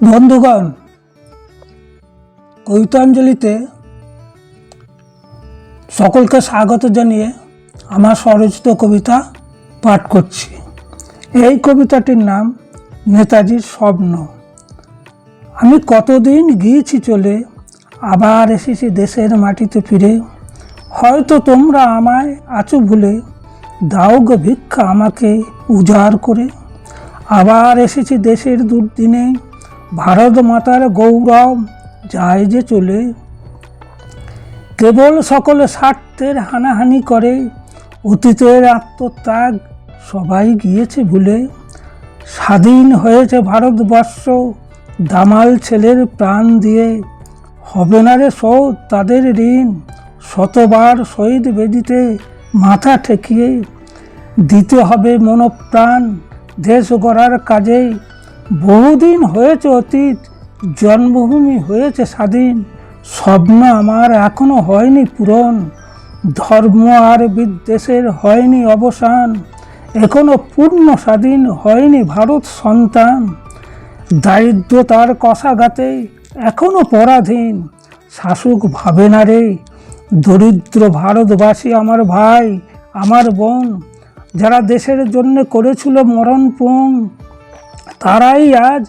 বন্ধুগণ, কবিতাঞ্জলিতে সকলকে স্বাগত জানিয়ে আমার স্বরচিত কবিতা পাঠ করছি। এই কবিতাটির নাম নেতাজির স্বপ্ন। আমি কতদিন গিয়েছি চলে, আবার এসেছি দেশের মাটিতে ফিরে। হয়তো তোমরা আমায় আছো ভুলে দাও গো ভিক্ষা আমাকে উজাড় করে। আবার এসেছি দেশের দুর্দিনে ভারত মাতার গৌরব যায় যে চলে। কেবল সকলে স্বার্থের হানাহানি করে, অতীতের আত্মত্যাগ সবাই গিয়েছে ভুলে। স্বাধীন হয়েছে ভারতবর্ষ, দামাল ছেলের প্রাণ দিয়ে। হবে না রে শোধ তাদের ঋণ, শতবার শহীদ বেদিতে মাথা ঠেকিয়ে। দিতে হবে মনপ্রাণ, দেশ গড়ার কাজে বহুদিন হয়েছে অতীত, জন্মভূমি হয়েছে স্বাধীন। স্বপ্ন আমার এখনও হয়নি পূরণ, ধর্ম আর বিদ্বেষের হয়নি অবসান, এখনও পূর্ণ স্বাধীন হয়নি ভারত সন্তান। দারিদ্রতার কষাঘাতে এখনও পরাধীন, শাসক ভাবে না রে। দরিদ্র ভারতবাসী আমার ভাই, আমার বোন, যারা দেশের জন্য করেছিল মরণপণ তারাই আজ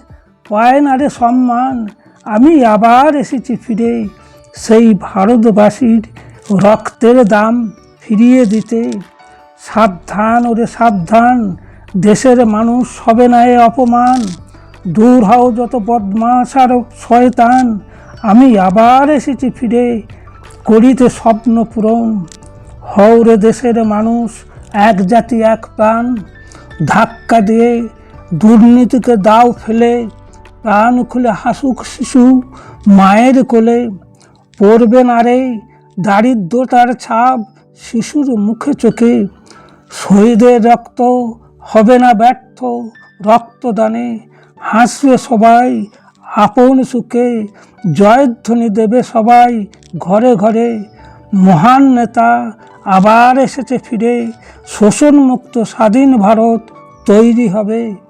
পায় না রে সম্মান। আমি আবার এসেছি ফিরে সেই ভারতবাসীর রক্তের দাম ফিরিয়ে দিতে। সাবধান ওরে সাবধান, দেশের মানুষ হবে না এ অপমান। দূর হও যত বদমাস আর শয়তান, আমি আবার এসেছি ফিরে, করিতে স্বপ্ন পূরণ। হৌরে দেশের মানুষ, এক জাতি এক প্রাণ, ধাক্কা দিয়ে দুর্নীতিকে দাও ফেলে, প্রাণ খুলে হাসুক শিশু, মায়ের কোলে। পড়বে না রে দারিদ্রতার ছাপ শিশুর মুখে চোখে। শহীদের রক্ত হবে না ব্যর্থ রক্তদানে। হাসবে সবাই আপন সুখে, জয়ধ্বনি দেবে সবাই ঘরে ঘরে। মহান নেতা আবার এসেছে ফিরে, শোষণমুক্ত স্বাধীন ভারত তৈরি হবে।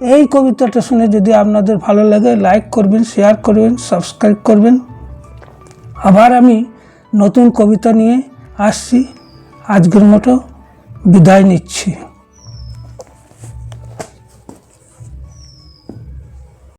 এই কবিতাটা শুনে যদি আপনাদের ভালো লাগে লাইক করবেন শেয়ার করবেন সাবস্ক্রাইব করবেন। আবার আমি নতুন কবিতা নিয়ে আসছি। আজকের মতো বিদায় নিচ্ছি।